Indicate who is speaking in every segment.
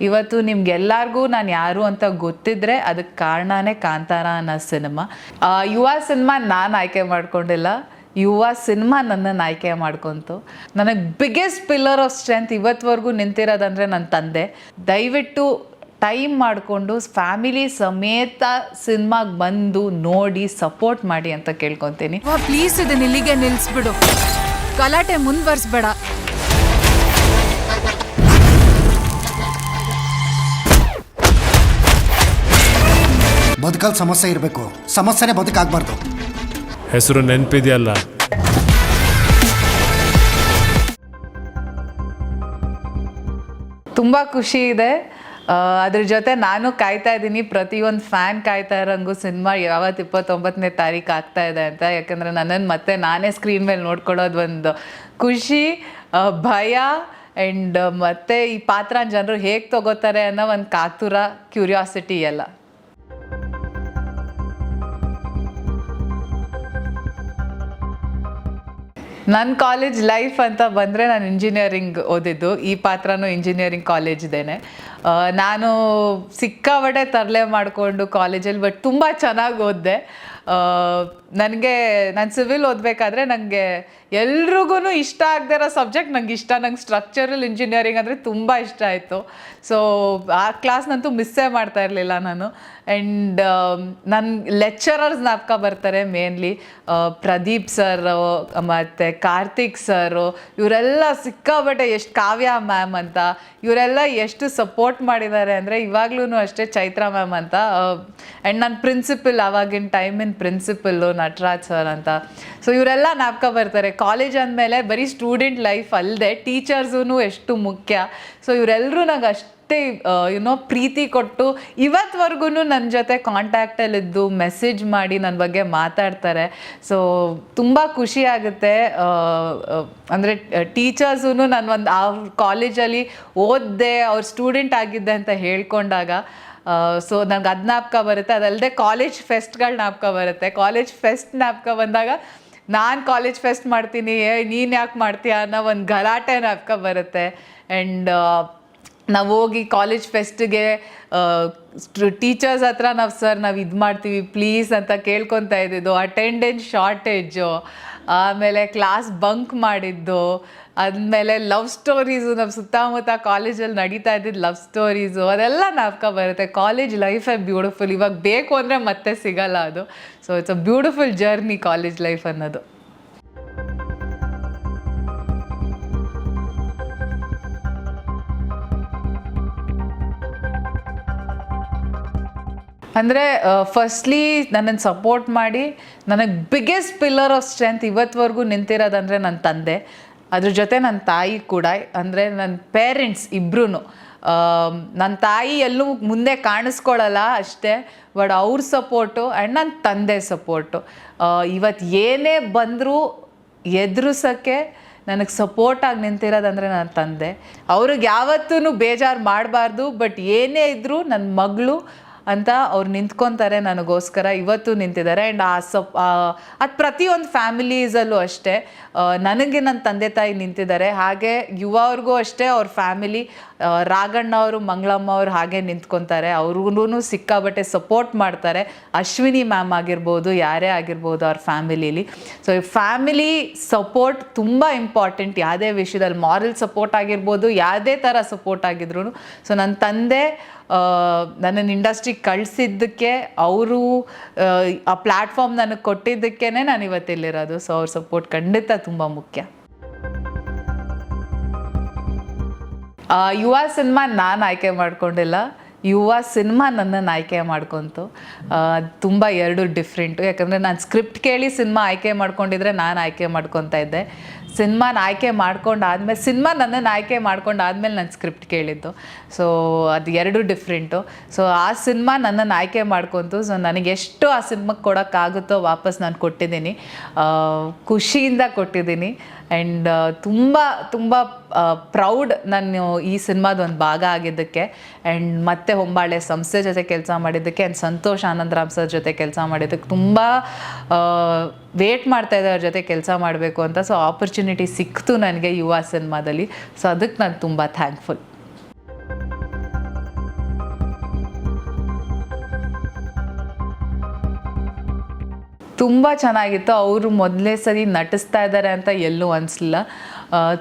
Speaker 1: ಇವತ್ತು ನಿಮ್ಗೆಲ್ಲಾರ್ಗೂ ನಾನು ಯಾರು ಅಂತ ಗೊತ್ತಿದ್ರೆ ಅದಕ್ಕೆ ಕಾರಣನೇ ಕಾಂತಾರ ಅನ್ನೋ ಸಿನಿಮಾ. ಯುವ ಸಿನಿಮಾ ನಾನು ಆಯ್ಕೆ ಮಾಡ್ಕೊಂಡಿಲ್ಲ. ಯುವ ಸಿನಿಮಾ ನನ್ನನ್ನು ಆಯ್ಕೆ ಮಾಡ್ಕೊಂತು. ನನಗೆ ಬಿಗ್ಗೆಸ್ಟ್ ಪಿಲ್ಲರ್ ಆಫ್ ಸ್ಟ್ರೆಂತ್ ಇವತ್ತವರೆಗೂ ನಿಂತಿರೋದಂದ್ರೆ ನನ್ನ ತಂದೆ. ದಯವಿಟ್ಟು ಟೈಮ್ ಮಾಡಿಕೊಂಡು ಫ್ಯಾಮಿಲಿ ಸಮೇತ ಸಿನಿಮಾಗೆ ಬಂದು ನೋಡಿ ಸಪೋರ್ಟ್ ಮಾಡಿ ಅಂತ ಕೇಳ್ಕೊತೀನಿ.
Speaker 2: ಪ್ಲೀಸ್ ಇದನ್ನ ಇಲ್ಲಿಗೆ ನಿಲ್ಸ್ಬಿಡು. ಗಲಾಟೆ ಮುಂದುವರ್ಸ್ಬೇಡ.
Speaker 3: ಬದುಕಲ್ಲಿ ಸಮಸ್ಯೆ ಇರಬೇಕು. ಸಮಸ್ಯೆನೇ ಬದುಕಾಗಬಾರ್ದು.
Speaker 4: ಹೆಸರು ನೆನಪಿದೆಯಲ್ಲ?
Speaker 1: ತುಂಬಾ ಖುಷಿ ಇದೆ. ಆ, ಅದ್ರ ಜೊತೆ ನಾನು ಕಾಯ್ತಾ ಇದ್ದೀನಿ. ಪ್ರತಿಯೊಂದು ಫ್ಯಾನ್ ಕಾಯ್ತಾ ಇರೋಂಗು ಸಿನಿಮಾ ಯಾವತ್ತು ಇಪ್ಪತ್ತೊಂಬತ್ತನೇ ತಾರೀಕು ಆಗ್ತಾ ಇದೆ ಅಂತ. ಯಾಕಂದ್ರೆ ನನ್ನನ್ನು ಮತ್ತೆ ನಾನೇ ಸ್ಕ್ರೀನ್ ಮೇಲೆ ನೋಡ್ಕೊಳ್ಳೋದು ಒಂದು ಖುಷಿ ಆ, ಭಯ ಆ್ಯಂಡ್ ಮತ್ತೆ ಈ ಪಾತ್ರ ಜನರು ಹೇಗೆ ತಗೋತಾರೆ ಅನ್ನೋ ಒಂದು ಕಾತುರ ಕ್ಯೂರಿಯಾಸಿಟಿ ಎಲ್ಲ. ನನ್ನ ಕಾಲೇಜ್ ಲೈಫ್ ಅಂತ ಬಂದರೆ ನಾನು ಇಂಜಿನಿಯರಿಂಗ್ ಓದಿದ್ದು. ಈ ಪಾತ್ರನೂ ಇಂಜಿನಿಯರಿಂಗ್ ಕಾಲೇಜ್ದೇನೆ ಇದ್ದೇನೆ ನಾನು ಸಿಕ್ಕಾಪಟ್ಟೆ ತರಲೆ ಮಾಡಿಕೊಂಡು ಕಾಲೇಜಲ್ಲಿ ಬಟ್ ತುಂಬ ಚೆನ್ನಾಗಿ ಓದಿದೆ. ನನಗೆ, ನಾನು ಸಿವಿಲ್ ಓದಬೇಕಾದ್ರೆ ನನಗೆ ಎಲ್ರಿಗೂ ಇಷ್ಟ ಆಗದೆ ಇರೋ ಸಬ್ಜೆಕ್ಟ್ ನಂಗೆ ಇಷ್ಟ. ನಂಗೆ ಸ್ಟ್ರಕ್ಚರಲ್ ಇಂಜಿನಿಯರಿಂಗ್ ಅಂದರೆ ತುಂಬ ಇಷ್ಟ ಆಯಿತು. ಸೊ ಆ ಕ್ಲಾಸ್ನಂತೂ ಮಿಸ್ಸೇ ಮಾಡ್ತಾ ಇರಲಿಲ್ಲ ನಾನು. ಆ್ಯಂಡ್ ನನ್ನ ಲೆಕ್ಚರರ್ಸ್ ಜ್ಞಾಪಕ ಬರ್ತಾರೆ ಮೇನ್ಲಿ ಪ್ರದೀಪ್ ಸರ್ ಮತ್ತು ಕಾರ್ತಿಕ್ ಸರು ಇವರೆಲ್ಲ ಸಿಕ್ಕಾಬಟ್ಟೆ ಎಷ್ಟು ಕಾವ್ಯ ಮ್ಯಾಮ್ ಅಂತ, ಇವರೆಲ್ಲ ಎಷ್ಟು ಸಪೋರ್ಟ್ ಮಾಡಿದ್ದಾರೆ ಅಂದರೆ ಇವಾಗ್ಲೂ ಅಷ್ಟೇ ಚೈತ್ರ ಮ್ಯಾಮ್ ಅಂತ. ಆ್ಯಂಡ್ ನನ್ನ ಪ್ರಿನ್ಸಿಪಲ್ ಆವಾಗಿನ ಟೈಮಿನ ಪ್ರಿನ್ಸಿಪಲ್ಲು ನಟರಾಜ್ ಸರ್ ಅಂತ. ಸೊ ಇವರೆಲ್ಲ ನಾಪ್ಕ ಬರ್ತಾರೆ. ಕಾಲೇಜ್ ಅಂದಮೇಲೆ ಬರೀ ಸ್ಟೂಡೆಂಟ್ ಲೈಫ್ ಅಲ್ಲದೆ ಟೀಚರ್ಸೂ ಎಷ್ಟು ಮುಖ್ಯ. ಸೊ ಇವರೆಲ್ಲರೂ ನಂಗೆ ಅಷ್ಟೇ ಯುನೋ ಪ್ರೀತಿ ಕೊಟ್ಟು ಇವತ್ವರೆಗೂ ನನ್ನ ಜೊತೆ ಕಾಂಟ್ಯಾಕ್ಟಲ್ಲಿದ್ದು ಮೆಸೇಜ್ ಮಾಡಿ ನನ್ನ ಬಗ್ಗೆ ಮಾತಾಡ್ತಾರೆ. ಸೊ ತುಂಬ ಖುಷಿ ಆಗುತ್ತೆ. ಅಂದರೆ ಟೀಚರ್ಸೂ ನಾನು ಒಂದು, ಆ ಕಾಲೇಜಲ್ಲಿ ಓದಿದೆ, ಅವ್ರ ಸ್ಟೂಡೆಂಟ್ ಆಗಿದ್ದೆ ಅಂತ ಹೇಳ್ಕೊಂಡಾಗ ಸೊ ನನಗೆ ಅದು ಜ್ಞಾಪಕ ಬರುತ್ತೆ. ಅದಲ್ಲದೆ ಕಾಲೇಜ್ ಫೆಸ್ಟ್ಗಳು ನಾಪಕ ಬರುತ್ತೆ. ಕಾಲೇಜ್ ಫೆಸ್ಟ್ ನಾಪಕ ಬಂದಾಗ ನಾನು ಕಾಲೇಜ್ ಫೆಸ್ಟ್ ಮಾಡ್ತೀನಿ ನೀನು ಯಾಕೆ ಮಾಡ್ತೀಯ ಅನ್ನೋ ಒಂದು ಗಲಾಟೆ ನಾಪಕ ಬರುತ್ತೆ. ಆ್ಯಂಡ್ ನಾವು ಹೋಗಿ ಕಾಲೇಜ್ ಫೆಸ್ಟ್ಗೆ ಟೀಚರ್ಸ್ ಹತ್ರ ನಾವು, ಸರ್, ನಾವು ಇದು ಮಾಡ್ತೀವಿ ಪ್ಲೀಸ್ ಅಂತ ಕೇಳ್ಕೊತಾ ಇದ್ದಿದ್ದು. ಅಟೆಂಡೆನ್ಸ್ ಶಾರ್ಟೇಜು ಆಮೇಲೆ ಕ್ಲಾಸ್ ಬಂಕ್ ಮಾಡಿದ್ದು. ಆದಮೇಲೆ ಲವ್ ಸ್ಟೋರೀಸು ನಮ್ಮ ಸುತ್ತಮುತ್ತ ಕಾಲೇಜಲ್ಲಿ ನಡೀತಾ ಇದ್ದಿದ್ದು ಲವ್ ಸ್ಟೋರೀಸು ಅದೆಲ್ಲ ನಾಪ್ಕ ಬರುತ್ತೆ. ಕಾಲೇಜ್ ಲೈಫ್ ಲೈಫೇ ಬ್ಯೂಟಿಫುಲ್ ಇವಾಗ ಬೇಕು ಅಂದರೆ ಮತ್ತೆ ಸಿಗಲ್ಲ ಅದು. So it's a beautiful journey college life ಅನ್ನೋದು. ಅಂದರೆ ಫಸ್ಟ್ಲಿ ನನ್ನನ್ನು ಸಪೋರ್ಟ್ ಮಾಡಿ, ನನಗೆ ಬಿಗ್ಗೆಸ್ಟ್ ಪಿಲ್ಲರ್ ಆಫ್ ಸ್ಟ್ರೆಂತ್ ಇವತ್ತುವರೆಗೂ ನಿಂತಿರೋದಂದರೆ ನನ್ನ ತಂದೆ. ಅದ್ರ ಜೊತೆ ನನ್ನ ತಾಯಿ ಕೂಡ, ಅಂದರೆ ನನ್ನ ಪೇರೆಂಟ್ಸ್ ಇಬ್ಬರೂ ನನ್ನ ತಾಯಿ ಎಲ್ಲೂ ಮುಂದೆ ಕಾಣಿಸ್ಕೊಳ್ಳಲ್ಲ ಅಷ್ಟೇ, ಬಟ್ ಅವ್ರ ಸಪೋರ್ಟು ಆ್ಯಂಡ್ ನನ್ನ ತಂದೆ ಸಪೋರ್ಟು. ಇವತ್ತು ಏನೇ ಬಂದರೂ ಎದುರಿಸೋಕ್ಕೆ ನನಗೆ ಸಪೋರ್ಟಾಗಿ ನಿಂತಿರೋದಂದರೆ ನನ್ನ ತಂದೆ. ಅವ್ರಿಗೆ ಯಾವತ್ತೂ ಬೇಜಾರು ಮಾಡಬಾರ್ದು, ಬಟ್ ಏನೇ ಇದ್ದರೂ ನನ್ನ ಮಗಳು ಅಂತ ಅವ್ರು ನಿಂತ್ಕೊತಾರೆ ನನಗೋಸ್ಕರ. ಇವತ್ತು ನಿಂತಿದ್ದಾರೆ. ಆ್ಯಂಡ್ ಆ ಸಪ್ ಅದು ಪ್ರತಿಯೊಂದು ಫ್ಯಾಮಿಲೀಸಲ್ಲೂ ಅಷ್ಟೇ ನನಗೆ ನನ್ನ ತಂದೆ ತಾಯಿ ನಿಂತಿದ್ದಾರೆ. ಹಾಗೆ ಯುವವ್ರಿಗೂ ಅಷ್ಟೇ ಅವ್ರ ಫ್ಯಾಮಿಲಿ ರಾಘಣ್ಣ ಅವರು, ಮಂಗಳಮ್ಮ ಅವರು ಹಾಗೆ ನಿಂತ್ಕೊತಾರೆ. ಅವ್ರಿಗೂ ಸಿಕ್ಕಾಬಟ್ಟೆ ಸಪೋರ್ಟ್ ಮಾಡ್ತಾರೆ. ಅಶ್ವಿನಿ ಮ್ಯಾಮ್ ಆಗಿರ್ಬೋದು, ಯಾರೇ ಆಗಿರ್ಬೋದು ಅವ್ರ ಫ್ಯಾಮಿಲೀಲಿ. ಸೊ ಫ್ಯಾಮಿಲಿ ಸಪೋರ್ಟ್ ತುಂಬ ಇಂಪಾರ್ಟೆಂಟ್. ಯಾವುದೇ ವಿಷಯದಲ್ಲಿ ಮಾರಲ್ ಸಪೋರ್ಟ್ ಆಗಿರ್ಬೋದು, ಯಾವುದೇ ಥರ ಸಪೋರ್ಟ್ ಆಗಿದ್ರು ಸೊ ನನ್ನ ತಂದೆ ನನ್ನನ್ನು ಇಂಡಸ್ಟ್ರಿಗೆ ಕಳಿಸಿದ್ದಕ್ಕೆ ಅವರು, ಆ ಪ್ಲ್ಯಾಟ್ಫಾರ್ಮ್ ನನಗೆ ಕೊಟ್ಟಿದ್ದಕ್ಕೇ ನಾನು ಇವತ್ತಿಲ್ಲಿರೋದು ಸೊ ಅವ್ರ ಸಪೋರ್ಟ್ ಖಂಡಿತ ತುಂಬ ಮುಖ್ಯ. ಯುವ ಸಿನಿಮಾ ನಾನು ಆಯ್ಕೆ ಮಾಡ್ಕೊಂಡಿಲ್ಲ. ಯುವ ಸಿನಿಮಾ ನನ್ನನ್ನು ಆಯ್ಕೆ ಮಾಡ್ಕೊತು. ತುಂಬ ಎರಡು ಡಿಫ್ರೆಂಟು ಯಾಕಂದರೆ ನಾನು ಸ್ಕ್ರಿಪ್ಟ್ ಕೇಳಿ ಸಿನಿಮಾ ಆಯ್ಕೆ ಮಾಡ್ಕೊಂಡಿದ್ರೆ ನಾನು ಆಯ್ಕೆ ಮಾಡ್ಕೊತಾ ಇದ್ದೆ. ಸಿನಿಮಾನ ಆಯ್ಕೆ ಮಾಡ್ಕೊಂಡು ಆದಮೇಲೆ ಸಿನಿಮಾ ನನ್ನನ್ನು ಆಯ್ಕೆ ಮಾಡ್ಕೊಂಡು ಆದಮೇಲೆ ನಾನು ಸ್ಕ್ರಿಪ್ಟ್ ಕೇಳಿದ್ದು. ಸೊ ಅದು ಎರಡು ಡಿಫ್ರೆಂಟು ಸೊ ಆ ಸಿನಿಮಾ ನನ್ನನ್ನು ಆಯ್ಕೆ ಮಾಡ್ಕೊತು. ಸೊ ನನಗೆ ಎಷ್ಟು ಆ ಸಿನಿಮಾಗೆ ಕೊಡೋಕ್ಕಾಗುತ್ತೋ ವಾಪಸ್ ನಾನು ಕೊಟ್ಟಿದ್ದೀನಿ. ಖುಷಿಯಿಂದ ಕೊಟ್ಟಿದ್ದೀನಿ. ಆ್ಯಂಡ್ ತುಂಬ ತುಂಬ ಪ್ರೌಡ್ ನಾನು ಈ ಸಿನಿಮಾದ ಒಂದು ಭಾಗ ಆಗಿದ್ದಕ್ಕೆ ಆ್ಯಂಡ್ ಮತ್ತೆ ಹೊಂಬಾಳೆ ಸಂಸ್ಥೆ ಜೊತೆ ಕೆಲಸ ಮಾಡಿದ್ದಕ್ಕೆ ಆ್ಯಂಡ್ ಸಂತೋಷ್ ಆನಂದರಾಮ್ ಸರ್ ಜೊತೆ ಕೆಲಸ ಮಾಡಿದ್ದಕ್ಕೆ ತುಂಬ ವೇಟ್ ಮಾಡ್ತಾ ಇದ್ದೆ ಅವ್ರ ಜೊತೆ ಕೆಲಸ ಮಾಡಬೇಕು ಅಂತ ಸೊ ಆಪರ್ಚುನಿಟಿ ಸಿಕ್ತು ನನಗೆ ಯುವ ಸಿನಿಮಾದಲ್ಲಿ. ಸೊ ಅದಕ್ಕೆ ನಾನು ತುಂಬ ಥ್ಯಾಂಕ್ಫುಲ್ ತುಂಬ ಚೆನ್ನಾಗಿತ್ತು. ಅವರು ಮೊದಲೇ ಸರಿ ನಟಿಸ್ತಾ ಇದ್ದಾರೆ ಅಂತ ಎಲ್ಲೂ ಅನಿಸ್ಲಿಲ್ಲ.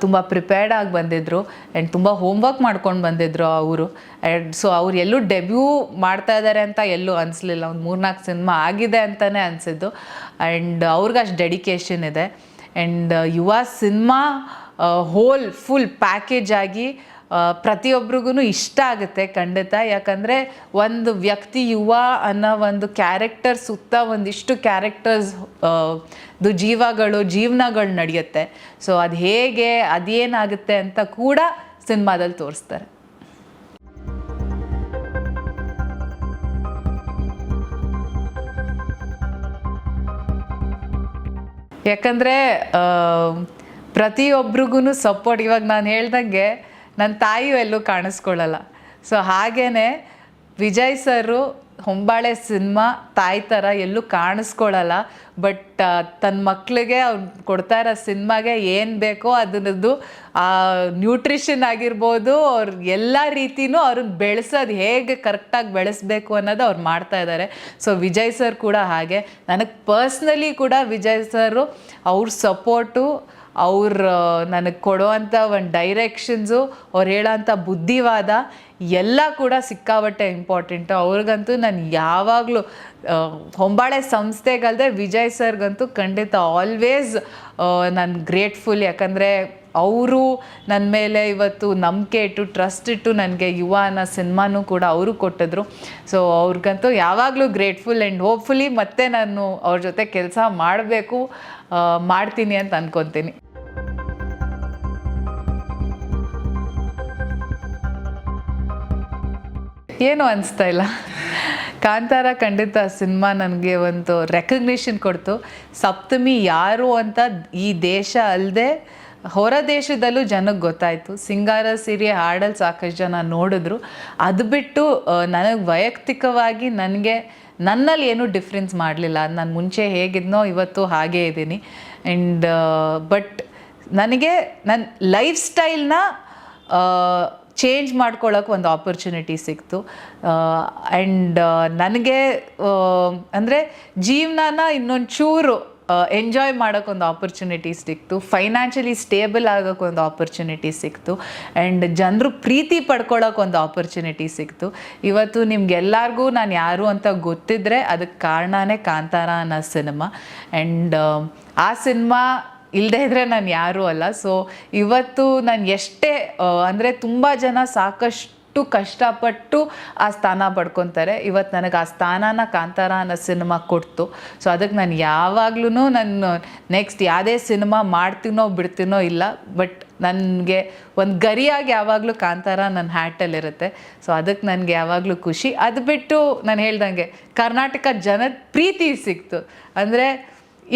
Speaker 1: ತುಂಬ ಪ್ರಿಪೇರ್ಡ್ ಆಗಿ ಬಂದಿದ್ದರು ಆ್ಯಂಡ್ ತುಂಬ ಹೋಮ್ವರ್ಕ್ ಮಾಡ್ಕೊಂಡು ಬಂದಿದ್ದರು ಅವರು. ಆ್ಯಂಡ್ ಸೊ ಅವ್ರು ಎಲ್ಲೂ ಡೆಬ್ಯೂ ಮಾಡ್ತಾ ಇದ್ದಾರೆ ಅಂತ ಎಲ್ಲೂ ಅನಿಸ್ಲಿಲ್ಲ. ಒಂದು ಮೂರ್ನಾಲ್ಕು ಸಿನಿಮಾ ಆಗಿದೆ ಅಂತಲೇ ಅನಿಸಿದ್ದು. ಆ್ಯಂಡ್ ಅವ್ರಿಗೆ ಅಷ್ಟು ಡೆಡಿಕೇಶನ್ ಇದೆ. And Yuva cinema whole full package ಆಗಿ ಪ್ರತಿಯೊಬ್ರಿಗೂ ಇಷ್ಟ ಆಗುತ್ತೆ ಖಂಡಿತ. ಯಾಕಂದರೆ ಒಂದು ವ್ಯಕ್ತಿ ಯುವ ಅನ್ನೋ ಒಂದು ಕ್ಯಾರೆಕ್ಟರ್ ಸುತ್ತ ಒಂದಿಷ್ಟು ಕ್ಯಾರೆಕ್ಟರ್ಸ್ ದು ಜೀವಗಳು, ಜೀವನಗಳು ನಡೆಯುತ್ತೆ. ಸೊ ಅದು ಹೇಗೆ, ಅದೇನಾಗುತ್ತೆ ಅಂತ ಕೂಡ ಸಿನಿಮಾದಲ್ಲಿ ತೋರಿಸ್ತಾರೆ. ಯಾಕಂದರೆ ಪ್ರತಿಯೊಬ್ರಿಗೂ ಸಪೋರ್ಟ್ ಇವಾಗ ನಾನು ಹೇಳ್ದಂಗೆ ನನ್ನ ತಾಯಿಯು ಎಲ್ಲೂ ಕಾಣಿಸ್ಕೊಳ್ಳಲ್ಲ. ಸೊ ಹಾಗೇ ವಿಜಯ್ ಸರು ಹೊಂಬಾಳೆ ಸಿನಿಮಾ ತಾಯಿ ಥರ ಎಲ್ಲೂ ಕಾಣಿಸ್ಕೊಳ್ಳಲ್ಲ. ಬಟ್ ತನ್ನ ಮಕ್ಕಳಿಗೆ ಅವ್ರು ಕೊಡ್ತಾ ಇರೋ ಸಿನಿಮಾಗೆ ಏನು ಬೇಕೋ ಅದನ್ನದು ಆ, ನ್ಯೂಟ್ರಿಷನ್ ಆಗಿರ್ಬೋದು, ಅವ್ರ ಎಲ್ಲ ರೀತಿನೂ ಅವ್ರನ್ನ ಬೆಳೆಸೋದು ಹೇಗೆ ಕರೆಕ್ಟಾಗಿ ಬೆಳೆಸಬೇಕು ಅನ್ನೋದು ಅವ್ರು ಮಾಡ್ತಾ ಇದ್ದಾರೆ ಸೊ ವಿಜಯ್ ಸರ್ ಕೂಡ ಹಾಗೆ. ನನಗೆ ಪರ್ಸ್ನಲಿ ಕೂಡ ವಿಜಯ್ ಸರು ಅವ್ರ ಸಪೋರ್ಟು ಅವ್ರು ನನಗೆ ಕೊಡೋವಂಥ ಒಂದು ಡೈರೆಕ್ಷನ್ಸು ಅವ್ರು ಹೇಳೋಂಥ ಬುದ್ಧಿವಾದ ಎಲ್ಲ ಕೂಡ ಸಿಕ್ಕಾಬಟ್ಟೆ ಇಂಪಾರ್ಟೆಂಟು ಅವ್ರಿಗಂತೂ ನಾನು ಯಾವಾಗಲೂ ಹೊಂಬಾಳೆ ಸಂಸ್ಥೆಗಲ್ಲದೆ ವಿಜಯ್ ಸರ್ಗಂತೂ ಖಂಡಿತ ಆಲ್ವೇಸ್ ನಾನು ಗ್ರೇಟ್ಫುಲ್ ಯಾಕಂದರೆ ಅವರು ನನ್ನ ಮೇಲೆ ಇವತ್ತು ನಂಬಿಕೆ ಇಟ್ಟು ಟ್ರಸ್ಟ್ ಇಟ್ಟು ನನಗೆ ಯುವ ಅನ್ನೋ ಸಿನಿಮಾನೂ ಕೂಡ ಅವರು ಕೊಟ್ಟಿದ್ರು. ಸೊ ಅವ್ರಿಗಂತೂ ಯಾವಾಗಲೂ ಗ್ರೇಟ್ಫುಲ್ ಆ್ಯಂಡ್ ಹೋಪ್ಫುಲಿ ಮತ್ತೆ ನಾನು ಅವ್ರ ಜೊತೆ ಕೆಲಸ ಮಾಡಬೇಕು ಮಾಡ್ತೀನಿ ಅಂತ ಅನ್ಕೊತೀನಿ. ಏನು ಅನಿಸ್ತಾ ಇಲ್ಲ. ಕಾಂತಾರ ಖಂಡಿತ ಸಿನಿಮಾ ನನಗೆ ಒಂದು ರೆಕಗ್ನಿಷನ್ ಕೊಡ್ತು. ಸಪ್ತಮಿ ಯಾರು ಅಂತ ಈ ದೇಶ ಅಲ್ಲದೆ ಹೊರ ದೇಶದಲ್ಲೂ ಜನಕ್ಕೆ ಗೊತ್ತಾಯಿತು. ಸಿಂಗಾರ ಸಿರಿ ಹಾಡಲ್ಲಿ ಸಾಕಷ್ಟು ಜನ ನೋಡಿದ್ರು. ಅದು ಬಿಟ್ಟು ನನಗೆ ವೈಯಕ್ತಿಕವಾಗಿ ನನಗೆ, ನನ್ನಲ್ಲಿ ಏನೂ ಡಿಫ್ರೆನ್ಸ್ ಮಾಡಲಿಲ್ಲ. ನಾನು ಮುಂಚೆ ಹೇಗಿದ್ನೋ ಇವತ್ತು ಹಾಗೇ ಇದ್ದೀನಿ. ಆ್ಯಂಡ್ ಬಟ್ ನನಗೆ ನನ್ನ ಲೈಫ್ ಸ್ಟೈಲ್ನ ಚೇಂಜ್ ಮಾಡ್ಕೊಳ್ಳೋಕೆ ಒಂದು ಆಪರ್ಚುನಿಟಿ ಸಿಕ್ತು. ಆ್ಯಂಡ್ ನನಗೆ ಅಂದರೆ ಜೀವನನ ಇನ್ನೊಂದು ಚೂರು ಎಂಜಾಯ್ ಮಾಡೋಕೆ ಒಂದು ಆಪರ್ಚುನಿಟಿ ಸಿಕ್ತು. ಫೈನಾನ್ಷಿಯಲಿ ಸ್ಟೇಬಲ್ ಆಗೋಕೆ ಒಂದು ಆಪರ್ಚುನಿಟಿ ಸಿಕ್ತು. ಆ್ಯಂಡ್ ಜನರು ಪ್ರೀತಿ ಪಡ್ಕೊಳ್ಳೋಕೆ ಒಂದು ಆಪರ್ಚುನಿಟಿ ಸಿಕ್ತು. ಇವತ್ತು ನಿಮ್ಗೆಲ್ಲರಿಗೂ ನಾನು ಯಾರು ಅಂತ ಗೊತ್ತಿದ್ದರೆ ಅದಕ್ಕೆ ಕಾರಣನೇ ಕಾಂತಾರ ಅನ್ನೋ ಸಿನಿಮಾ. ಆ್ಯಂಡ್ ಆ ಸಿನಿಮಾ ಇಲ್ಲದೇ ಇದ್ದರೆ ನಾನು ಯಾರೂ ಅಲ್ಲ. ಸೊ ಇವತ್ತು ನಾನು ಎಷ್ಟೇ ಅಂದರೆ ತುಂಬ ಜನ ಸಾಕಷ್ಟು ಕಷ್ಟಪಟ್ಟು ಆ ಸ್ಥಾನ ಪಡ್ಕೊತಾರೆ. ಇವತ್ತು ನನಗೆ ಆ ಸ್ಥಾನನ ಕಾಂತಾರ ಅನ್ನೋ ಸಿನಿಮಾ ಕೊಡ್ತು. ಸೊ ಅದಕ್ಕೆ ನಾನು ಯಾವಾಗ್ಲೂ ನಾನು ನೆಕ್ಸ್ಟ್ ಯಾವುದೇ ಸಿನಿಮಾ ಮಾಡ್ತೀನೋ ಬಿಡ್ತೀನೋ ಇಲ್ಲ. ಬಟ್ ನನಗೆ ಒಂದು ಗರಿಯಾಗಿ ಯಾವಾಗಲೂ ಕಾಂತಾರ ನನ್ನ ಹ್ಯಾಟಲ್ಲಿರುತ್ತೆ ಸೊ ಅದಕ್ಕೆ ನನಗೆ ಯಾವಾಗಲೂ ಖುಷಿ. ಅದು ಬಿಟ್ಟು ನಾನು ಹೇಳ್ದಂಗೆ ಕರ್ನಾಟಕ ಜನದ ಪ್ರೀತಿ ಸಿಕ್ತು. ಅಂದರೆ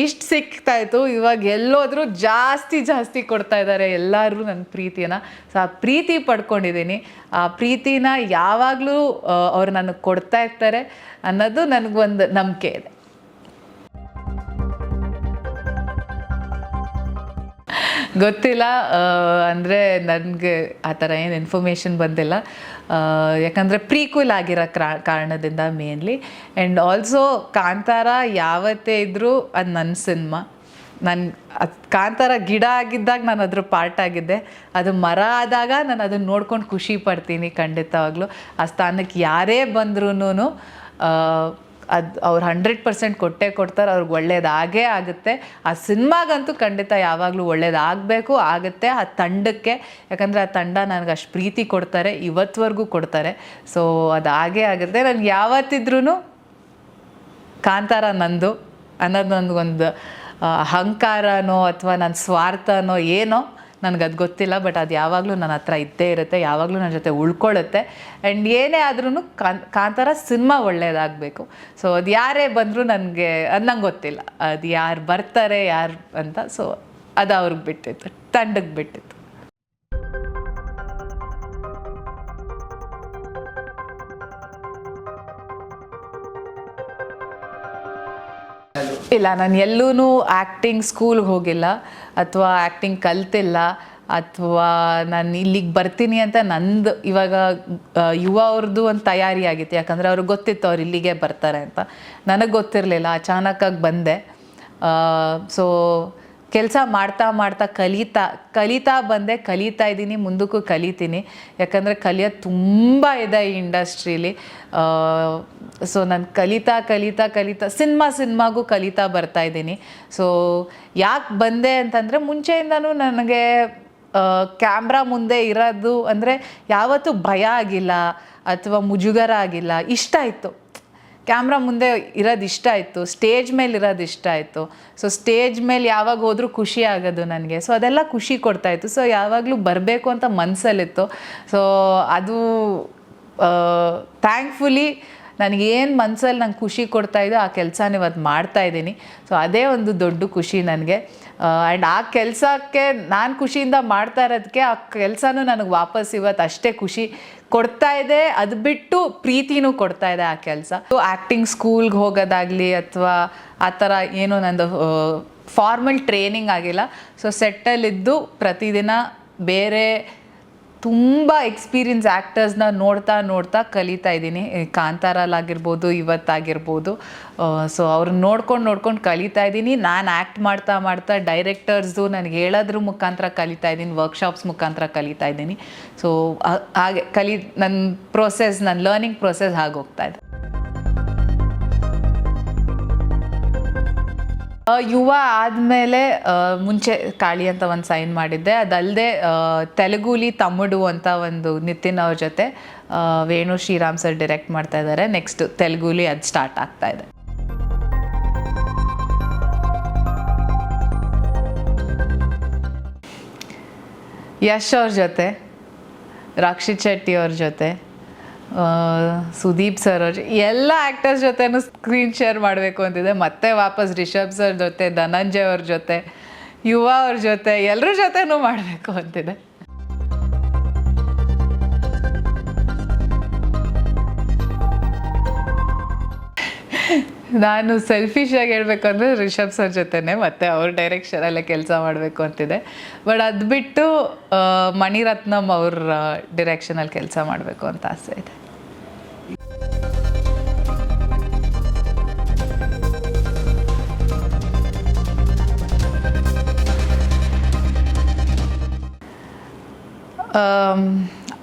Speaker 1: ಇಷ್ಟು ಸಿಗ್ತಾಯಿತ್ತು ಇವಾಗ ಎಲ್ಲೋದ್ರೂ ಜಾಸ್ತಿ ಜಾಸ್ತಿ ಕೊಡ್ತಾ ಇದ್ದಾರೆ ಎಲ್ಲರೂ ನನ್ನ ಪ್ರೀತಿಯನ್ನು. ಸೊ ಆ ಪ್ರೀತಿ ಪಡ್ಕೊಂಡಿದ್ದೀನಿ ಆ ಪ್ರೀತಿನ ಯಾವಾಗಲೂ ಅವ್ರು ನನಗೆ ಕೊಡ್ತಾ ಇರ್ತಾರೆ ಅನ್ನೋದು ನನಗೊಂದು ನಂಬಿಕೆ ಇದೆ. ಗೊತ್ತಿಲ್ಲ ಅಂದರೆ ನನಗೆ ಆ ಥರ ಏನು ಇನ್ಫಾರ್ಮೇಷನ್ ಬಂದಿಲ್ಲ. ಯಾಕಂದರೆ ಪ್ರೀಕ್ವಲ್ ಆಗಿರೋ ಕಾರಣದಿಂದ ಮೇನ್ಲಿ ಆ್ಯಂಡ್ ಆಲ್ಸೋ ಕಾಂತಾರ ಯಾವತ್ತೇ ಇದ್ದರೂ ಅದು ನನ್ನ ಸಿನಿಮಾ ನನ್ನ ಅದು ಕಾಂತಾರ ಗಿಡ ಆಗಿದ್ದಾಗ ನಾನು ಅದ್ರ ಪಾರ್ಟ್ ಆಗಿದ್ದೆ. ಅದು ಮರ ಆದಾಗ ನಾನು ಅದನ್ನು ನೋಡ್ಕೊಂಡು ಖುಷಿ ಪಡ್ತೀನಿ ಖಂಡಿತವಾಗ್ಲೂ. ಆ ಸ್ಥಾನಕ್ಕೆ ಯಾರೇ ಬಂದ್ರೂ ಅದು ಅವ್ರು ಹಂಡ್ರೆಡ್ ಪರ್ಸೆಂಟ್ ಕೊಟ್ಟೇ ಕೊಡ್ತಾರೆ, ಅವ್ರಿಗೆ ಒಳ್ಳೇದಾಗೇ ಆಗುತ್ತೆ. ಆ ಸಿನಿಮಾಗಂತೂ ಖಂಡಿತ ಯಾವಾಗಲೂ ಒಳ್ಳೇದಾಗಬೇಕು, ಆಗುತ್ತೆ. ಆ ತಂಡಕ್ಕೆ, ಯಾಕಂದರೆ ಆ ತಂಡ ನನಗೆ ಅಷ್ಟು ಪ್ರೀತಿ ಕೊಡ್ತಾರೆ ಇವತ್ತುವರೆಗೂ ಕೊಡ್ತಾರೆ. ಸೊ ಅದು ಹಾಗೇ ಆಗುತ್ತೆ. ನನಗೆ ಯಾವತ್ತಿದ್ರೂ ಕಾಂತಾರ ನಂದು ಅನ್ನೋದು ನನಗೊಂದು ಅಹಂಕಾರನೋ ಅಥವಾ ನನ್ನ ಸ್ವಾರ್ಥನೋ ಏನೋ ನನಗೆ ಅದು ಗೊತ್ತಿಲ್ಲ ಬಟ್ ಅದು ಯಾವಾಗಲೂ ನನ್ನ ಹತ್ರ ಇದ್ದೇ ಇರುತ್ತೆ, ಯಾವಾಗಲೂ ನನ್ನ ಜೊತೆ ಉಳ್ಕೊಳ್ಳುತ್ತೆ ಆ್ಯಂಡ್ ಏನೇ ಆದ್ರೂ ಕಾನ್, ಕಾಂತಾರ ಸಿನಿಮಾ ಒಳ್ಳೆಯದಾಗಬೇಕು ಸೊ ಅದು ಯಾರೇ ಬಂದರೂ ನನಗೆ, ಅದು ನಂಗೆ ಗೊತ್ತಿಲ್ಲ. ಅದು ಯಾರು ಬರ್ತಾರೆ, ಯಾರು ಅಂತ ಸೊ ಅದು ಅವ್ರಿಗೆ ಬಿಟ್ಟಿತ್ತು ತಂಡಕ್ಕೆ ಬಿಟ್ಟಿತ್ತು. ಇಲ್ಲ, ನಾನು ಎಲ್ಲೂ ಆ್ಯಕ್ಟಿಂಗ್ ಸ್ಕೂಲ್ಗೆ ಹೋಗಿಲ್ಲ, ಅಥವಾ ಆ್ಯಕ್ಟಿಂಗ್ ಕಲ್ತಿಲ್ಲ, ಅಥವಾ ನಾನು ಇಲ್ಲಿಗೆ ಬರ್ತೀನಿ ಅಂತ ನಂದು ಇವಾಗ ಯುವ ಅವ್ರದ್ದು ಒಂದು ತಯಾರಿ ಆಗಿತ್ತು. ಯಾಕಂದರೆ ಅವ್ರಿಗೆ ಗೊತ್ತಿತ್ತು ಅವ್ರು ಇಲ್ಲಿಗೆ ಬರ್ತಾರೆ ಅಂತ. ನನಗೆ ಗೊತ್ತಿರಲಿಲ್ಲ, ಅಚಾನಕ್ಕಾಗಿ ಬಂದೆ. ಸೊ ಕೆಲಸ ಮಾಡ್ತಾ ಮಾಡ್ತಾ ಕಲಿತಾ ಕಲಿತಾ ಬಂದೆ, ಕಲಿತಾ ಇದ್ದೀನಿ, ಮುಂದಕ್ಕೂ ಕಲಿತೀನಿ. ಯಾಕಂದರೆ ಕಲಿಯೋದು ತುಂಬ ಇದೆ ಈ ಇಂಡಸ್ಟ್ರೀಲಿ. ಸೊ ನಾನು ಕಲಿತಾ ಕಲಿತಾ ಕಲಿತಾ, ಸಿನಿಮಾ ಸಿನಿಮಾಗೂ ಕಲಿತಾ ಬರ್ತಾ ಇದ್ದೀನಿ. ಸೊ ಯಾಕೆ ಬಂದೆ ಅಂತಂದರೆ ಮುಂಚೆಯಿಂದನೂ ನನಗೆ ಕ್ಯಾಮ್ರಾ ಮುಂದೆ ಇರೋದು ಅಂದರೆ ಯಾವತ್ತೂ ಭಯ ಆಗಿಲ್ಲ, ಅಥವಾ ಮುಜುಗರ ಆಗಿಲ್ಲ, ಇಷ್ಟ ಇತ್ತು. ಕ್ಯಾಮ್ರಾ ಮುಂದೆ ಇರೋದು ಇಷ್ಟ ಆಯಿತು, ಸ್ಟೇಜ್ ಮೇಲೆ ಇರೋದು ಇಷ್ಟ ಆಯಿತು. ಸೊ ಸ್ಟೇಜ್ ಮೇಲೆ ಯಾವಾಗ ಹೋದರೂ ಖುಷಿ ಆಗೋದು ನನಗೆ. ಸೊ ಅದೆಲ್ಲ ಖುಷಿ ಕೊಡ್ತಾಯಿತ್ತು ಸೊ ಯಾವಾಗಲೂ ಬರಬೇಕು ಅಂತ ಮನಸ್ಸಲ್ಲಿತ್ತು ಸೊ ಅದು ಥ್ಯಾಂಕ್ಫುಲಿ ನನಗೇನು ಮನಸ್ಸಲ್ಲಿ ನಂಗೆ ಖುಷಿ ಕೊಡ್ತಾಯಿದ್ದೋ ಆ ಕೆಲಸನ ಇವತ್ತು ಮಾಡ್ತಾ ಇದ್ದೀನಿ. ಸೊ ಅದೇ ಒಂದು ದೊಡ್ಡ ಖುಷಿ ನನಗೆ. ಆ್ಯಂಡ್ ಆ ಕೆಲಸಕ್ಕೆ ನಾನು ಖುಷಿಯಿಂದ ಮಾಡ್ತಾ ಇರೋದಕ್ಕೆ ಆ ಕೆಲಸನೂ ನನಗೆ ವಾಪಸ್ ಇವತ್ತು ಅಷ್ಟೇ ಖುಷಿ ಕೊಡ್ತಾ ಇದೆ. ಅದು ಬಿಟ್ಟು ಪ್ರೀತಿನೂ ಕೊಡ್ತಾ ಇದೆ ಆ ಕೆಲಸ. ಆ್ಯಕ್ಟಿಂಗ್ ಸ್ಕೂಲ್ಗೆ ಹೋಗೋದಾಗಲಿ ಅಥವಾ ಆ ಥರ ಏನು ನಂದು ಫಾರ್ಮಲ್ ಟ್ರೈನಿಂಗ್ ಆಗಿಲ್ಲ. ಸೊ ಸೆಟ್ಟಲ್ಲಿದ್ದು ಪ್ರತಿದಿನ ಬೇರೆ ತುಂಬ ಎಕ್ಸ್ಪೀರಿಯನ್ಸ್ ಆ್ಯಕ್ಟರ್ಸ್ನ ನೋಡ್ತಾ ನೋಡ್ತಾ ಕಲಿತಾ ಇದ್ದೀನಿ. ಕಾಂತಾರಲ್ಲಾಗಿರ್ಬೋದು ಇವತ್ತಾಗಿರ್ಬೋದು ಸೊ ಅವ್ರನ್ನ ನೋಡ್ಕೊಂಡು ನೋಡ್ಕೊಂಡು ಕಲಿತಾ ಇದ್ದೀನಿ. ನಾನು ಆ್ಯಕ್ಟ್ ಮಾಡ್ತಾ ಮಾಡ್ತಾ ಡೈರೆಕ್ಟರ್ಸು ನನಗೆ ಹೇಳೋದ್ರ ಮುಖಾಂತರ ಕಲಿತಾ ಇದ್ದೀನಿ ವರ್ಕ್ಶಾಪ್ಸ್ ಮುಖಾಂತರ ಕಲಿತಾ ಇದ್ದೀನಿ. ಸೊ ಹಾಗೆ ಕಲಿ ನನ್ನ ಪ್ರೋಸೆಸ್ ನನ್ನ ಲರ್ನಿಂಗ್ ಪ್ರೋಸೆಸ್ ಹಾಗೆ ಹೋಗ್ತಾ ಇದೆ. ಯುವ ಆದಮೇಲೆ ಮುಂಚೆ ಕಾಳಿ ಅಂತ ಒಂದು ಸೈನ್ ಮಾಡಿದ್ದೆ. ಅದಲ್ಲದೆ ತೆಲುಗುಲಿ ತಮಿಡು ಅಂತ ಒಂದು ನಿತಿನ್ ಅವ್ರ ಜೊತೆ ವೇಣು ಶ್ರೀರಾಮ್ ಸರ್ ಡೈರೆಕ್ಟ್ ಮಾಡ್ತಾ ಇದ್ದಾರೆ ನೆಕ್ಸ್ಟ್ ತೆಲುಗುಲಿ ಅದು ಸ್ಟಾರ್ಟ್ ಆಗ್ತಾ ಇದೆ. ಯಶ್ ಅವ್ರ ಜೊತೆ ರಾಕ್ಷಿತ್ ಶೆಟ್ಟಿ ಅವ್ರ ಜೊತೆ ಸುದೀಪ್ ಸರ್ ಎಲ್ಲ ಆ್ಯಕ್ಟರ್ಸ್ ಜೊತೆನೂ ಸ್ಕ್ರೀನ್ ಶೇರ್ ಮಾಡಬೇಕು ಅಂತಿದೆ. ಮತ್ತೆ ವಾಪಸ್ ರಿಷಬ್ ಸರ್ ಜೊತೆ, ಧನಂಜಯ್ ಅವ್ರ ಜೊತೆ, ಯುವ ಅವ್ರ ಜೊತೆ ಎಲ್ಲರ ಜೊತೆನೂ ಮಾಡಬೇಕು ಅಂತಿದೆ. ನಾನು ಸೆಲ್ಫಿಶ್ ಆಗಿ ಹೇಳ್ಬೇಕಂದ್ರೆ ರಿಷಬ್ ಸರ್ ಜೊತೆನೆ, ಮತ್ತೆ ಅವ್ರ ಡೈರೆಕ್ಷನಲ್ಲೇ ಕೆಲಸ ಮಾಡಬೇಕು ಅಂತಿದೆ. ಬಟ್ ಅದು ಬಿಟ್ಟು ಮಣಿರತ್ನಂ ಅವ್ರ ಡಿರೆಕ್ಷನಲ್ಲಿ ಕೆಲಸ ಮಾಡಬೇಕು ಅಂತ ಆಸೆ ಇದೆ.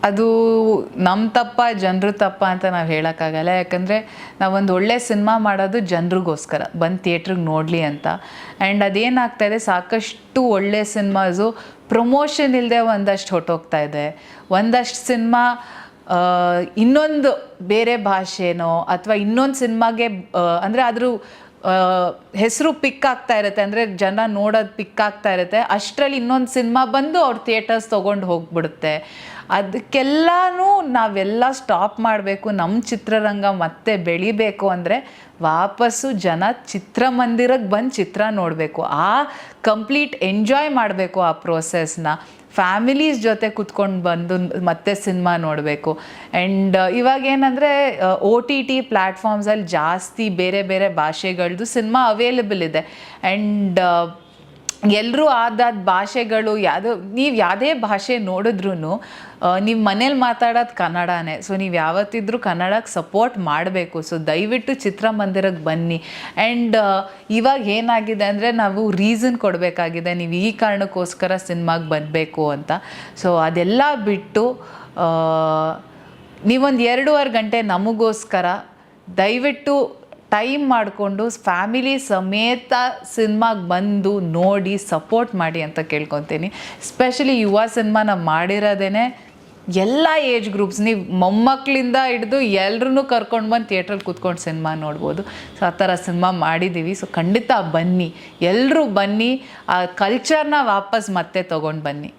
Speaker 1: ಅದು ನಮ್ಮ ತಪ್ಪ, ಜನರು ತಪ್ಪ ಅಂತ ನಾವು ಹೇಳೋಕ್ಕಾಗಲ್ಲ. ಯಾಕಂದರೆ ನಾವೊಂದು ಒಳ್ಳೆ ಸಿನಿಮಾ ಮಾಡೋದು ಜನರಿಗೋಸ್ಕರ. ಬಂದು ಥಿಯೇಟ್ರಿಗೆ ನೋಡಲಿ ಅಂತ. ಆ್ಯಂಡ್ ಅದೇನಾಗ್ತಾ ಇದೆ, ಸಾಕಷ್ಟು ಒಳ್ಳೆ ಸಿನಿಮಾಸು ಪ್ರಮೋಷನ್ ಇಲ್ಲದೆ ಒಂದಷ್ಟು ಹೊಟ್ಟೋಗ್ತಾ ಇದೆ. ಒಂದಷ್ಟು ಸಿನಿಮಾ ಇನ್ನೊಂದು ಬೇರೆ ಭಾಷೆನೋ ಅಥವಾ ಇನ್ನೊಂದು ಸಿನಿಮಾಗೆ ಅಂದರೆ ಅದ್ರ ಹೆಸರು ಪಿಕ್ ಆಗ್ತಾ ಇರುತ್ತೆ ಅಂದರೆ ಜನ ನೋಡೋದು ಪಿಕ್ ಆಗ್ತಾ ಇರುತ್ತೆ. ಅಷ್ಟರಲ್ಲಿ ಇನ್ನೊಂದು ಸಿನಿಮಾ ಬಂದು ಅವ್ರು ಥಿಯೇಟರ್ಸ್ ತೊಗೊಂಡು ಹೋಗ್ಬಿಡುತ್ತೆ. ಅದಕ್ಕೆಲ್ಲನೂ ನಾವೆಲ್ಲ ಸ್ಟಾಪ್ ಮಾಡಬೇಕು ನಮ್ಮ ಚಿತ್ರರಂಗ ಮತ್ತೆ ಬೆಳಿಬೇಕು ಅಂದರೆ ವಾಪಸ್ಸು ಜನ ಚಿತ್ರಮಂದಿರಕ್ಕೆ ಬಂದು ಚಿತ್ರ ನೋಡಬೇಕು. ಆ ಕಂಪ್ಲೀಟ್ ಎಂಜಾಯ್ ಮಾಡಬೇಕು ಆ ಪ್ರೋಸೆಸ್ನ ಫ್ಯಾಮಿಲೀಸ್ ಜೊತೆ ಕುತ್ಕೊಂಡು ಬಂದು ಮತ್ತೆ ಸಿನಿಮಾ ನೋಡಬೇಕು. ಆ್ಯಂಡ್ ಇವಾಗ ಏನಂದರೆ ಓ ಟಿ ಟಿ ಪ್ಲ್ಯಾಟ್ಫಾರ್ಮ್ಸಲ್ಲಿ ಜಾಸ್ತಿ ಬೇರೆ ಬೇರೆ ಭಾಷೆಗಳದ್ದು ಸಿನಿಮಾ ಅವೈಲೇಬಲ್ ಇದೆ. ಆ್ಯಂಡ್ ಎಲ್ಲರೂ ಆದಾದ ಭಾಷೆಗಳು ಯಾವುದೋ, ನೀವು ಯಾವುದೇ ಭಾಷೆ ನೋಡಿದ್ರೂ ನಿಮ್ಮ ಮನೇಲಿ ಮಾತಾಡೋದು ಕನ್ನಡನೇ. ಸೊ ನೀವು ಯಾವತ್ತಿದ್ರೂ ಕನ್ನಡಕ್ಕೆ ಸಪೋರ್ಟ್ ಮಾಡಬೇಕು. ಸೊ ದಯವಿಟ್ಟು ಚಿತ್ರಮಂದಿರಕ್ಕೆ ಬನ್ನಿ. ಆ್ಯಂಡ್ ಇವಾಗ ಏನಾಗಿದೆ ಅಂದರೆ ನಾವು ರೀಸನ್ ಕೊಡಬೇಕಾಗಿದೆ. ನೀವು ಈ ಕಾರಣಕ್ಕೋಸ್ಕರ ಸಿನಿಮಾಗೆ ಬರಬೇಕು ಅಂತ. ಸೊ ಅದೆಲ್ಲ ಬಿಟ್ಟು ನೀವೊಂದು ಎರಡೂವರೆ ಗಂಟೆ ನಮಗೋಸ್ಕರ ದಯವಿಟ್ಟು ಟೈಮ್ ಮಾಡಿಕೊಂಡು ಫ್ಯಾಮಿಲಿ ಸಮೇತ ಸಿನಿಮಾಗೆ ಬಂದು ನೋಡಿ ಸಪೋರ್ಟ್ ಮಾಡಿ ಅಂತ ಕೇಳ್ಕೊತೀನಿ. ಸ್ಪೆಷಲಿ ಯುವ ಸಿನಿಮಾನ ಮಾಡಿರೋದೇ ಎಲ್ಲ ಏಜ್ ಗ್ರೂಪ್ಸ್, ನೀವು ಮೊಮ್ಮಕ್ಕಳಿಂದ ಹಿಡಿದು ಎಲ್ಲರೂ ಕರ್ಕೊಂಡು ಬಂದು ಥಿಯೇಟ್ರಲ್ಲಿ ಕೂತ್ಕೊಂಡು ಸಿನಿಮಾ ನೋಡ್ಬೋದು. ಸೊ ಆ ಥರ ಸಿನಿಮಾ ಮಾಡಿದ್ದೀವಿ ಸೊ ಖಂಡಿತ ಬನ್ನಿ. ಎಲ್ಲರೂ ಬನ್ನಿ. ಆ ಕಲ್ಚರ್ನ ವಾಪಸ್ ಮತ್ತೆ ತೊಗೊಂಡು ಬನ್ನಿ.